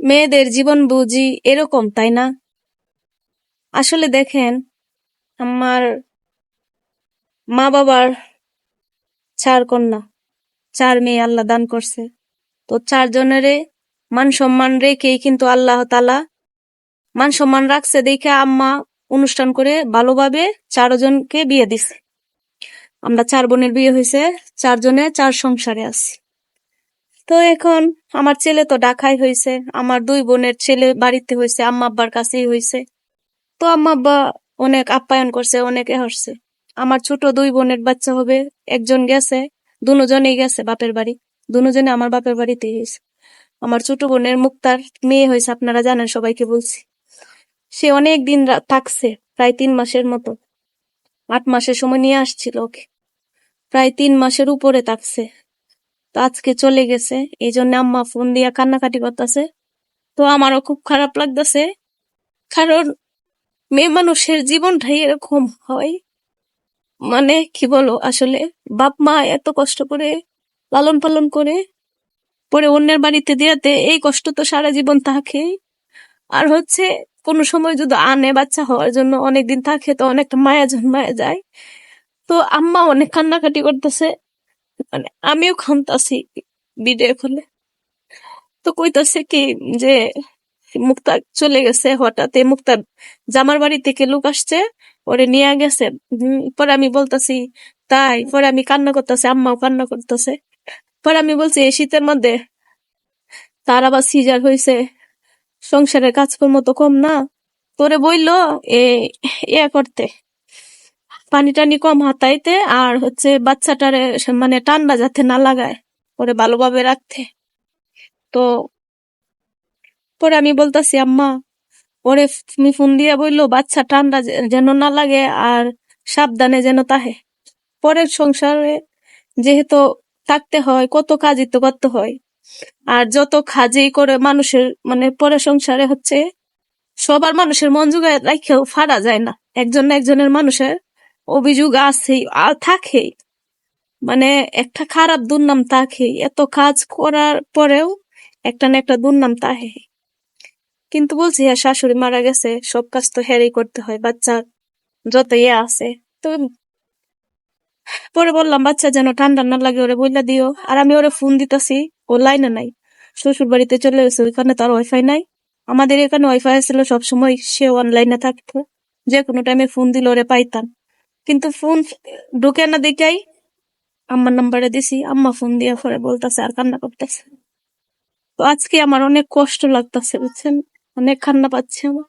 মেয়েদের জীবন বুঝি এরকম, তাই না? আসলে দেখেন, আমার মা বাবার চার কন্যা, চার মেয়ে আল্লাহ দান করছে। তো চারজনেরে মান সম্মান রেখেই কিন্তু আল্লাহ তালা মান সম্মান রাখছে দেখে আম্মা অনুষ্ঠান করে ভালোভাবে চারজনকে বিয়ে দিছে। আমরা চার বোনের বিয়ে হয়েছে, চারজনে চার সংসারে আছি। তো এখন আমার ছেলে তো ডাকাই হয়েছে আমার দুই বোনের ছেলে বাড়িতে হয়েছে আম্মা আব্বার কাছেই হয়েছে তো আম্মা আব্বা অনেক আপ্যায়ন করছে, অনেক এ হচ্ছে আমার ছোট দুই বোনের বাচ্চা হবে, একজন গেছে, দুজনেই গেছে বাপের বাড়ি, দুজনে আমার বাপের বাড়িতে হয়েছে আমার ছোট বোনের মুক্তার মেয়ে হয়েছে আপনারা জানেন, সবাইকে বলছি। সে অনেক দিন থাকছে, প্রায় তিন মাসের মতো। আট মাসের সময় নিয়ে আসছিল ওকে। প্রায় তিন মাসের উপরে থাকছে। তো আজকে চলে গেছে। এই জন্য আম্মা ফোন দিয়া কান্নাকাটি করতেছে। তো আমারও খুব খারাপ লাগতেছে। কারণ মেয়ে মানুষের জীবনটাই এরকম হয়। মানে কি বলো আসলে বাপ মা এত কষ্ট করে লালন পালন করে, পরে অন্যের বাড়িতে দিয়াতে এই কষ্ট তো সারা জীবন থাকে। আর হচ্ছে কোনো সময় যদি আনে বাচ্চা হওয়ার জন্য অনেকদিন থাকে, তো অনেকটা মায়া জন্মায় যায়। তো আম্মা অনেক কান্নাকাটি করতেছে। মানে আমিও খামতাছি ভিডিও খুলে। তো কইতাছে কি যে, মুক্তা চলে গেছে হঠাৎ। এই জামার বাড়ি থেকে লোক আসছে, ওরে নিয়ে গেছে। পরে আমি বলতাছি, তাই? পরে আমি কান্না করতেছে, আম্মাও কান্না করতেছে। পরে আমি বলছি, এই শীতের মধ্যে তার আবার সিজার হয়েছে সংসারের কাজকর্ম তো কম না। তোরে বইলো এ করতে। পানি টানি কম হাতাইতে আর হচ্ছে বাচ্চাটারে মানে ঠান্ডা যাতে না লাগায়, ওরে ভালোভাবে রাখতে। তো পরে আমি বলতাছি, আম্মা, ওরে তুমি ফোন দিয়া বলল বাচ্চা ঠান্ডা যেন না লাগে আর সাবধানে যেন তাহে। পরের সংসারে যেহেতু থাকতে হয়, কত কাজই তো করতে হয়। আর যত কাজই করে মানুষের মানে পরের সংসারে হচ্ছে সবার মানুষের মন জোগায় রাখেও ফাড়া যায় না। একজন না একজনের মানুষের অভিযোগ আছে আর থাকেই মানে একটা খারাপ দুর্নাম থাকেই এত কাজ করার পরেও একটা না একটা দুর্নাম তাহে। কিন্তু বলছি হ্যাঁ শাশুড়ি মারা গেছে, সব কাজ তো হেরেই করতে হয়, বাচ্চা যত ইয়ে আছে। তো পরে বললাম, বাচ্চা যেন ঠান্ডা না লাগে, ওরে বইলা দিও। আর আমি ওরে ফোন দিতাছি, ও লাইনে নাই। শ্বশুর বাড়িতে চলে গেছে, ওইখানে তার ওয়াইফাই নাই। আমাদের এখানে ওয়াইফাই ছিল সবসময়, সে অনলাইনে থাকতো। যে কোনো টাইমে ফোন দিলে ওরে পাইতাম। কিন্তু ফোন ঢুকে না দেখাই আম্মার নাম্বারে দিছি। আম্মা ফোন দিয়ে পরে বলতেছে, আর কান্না করতেছে? তো আজকে আমার অনেক কষ্ট লাগতেছে, বুঝছেন? অনেক কান্না পাচ্ছে আমার।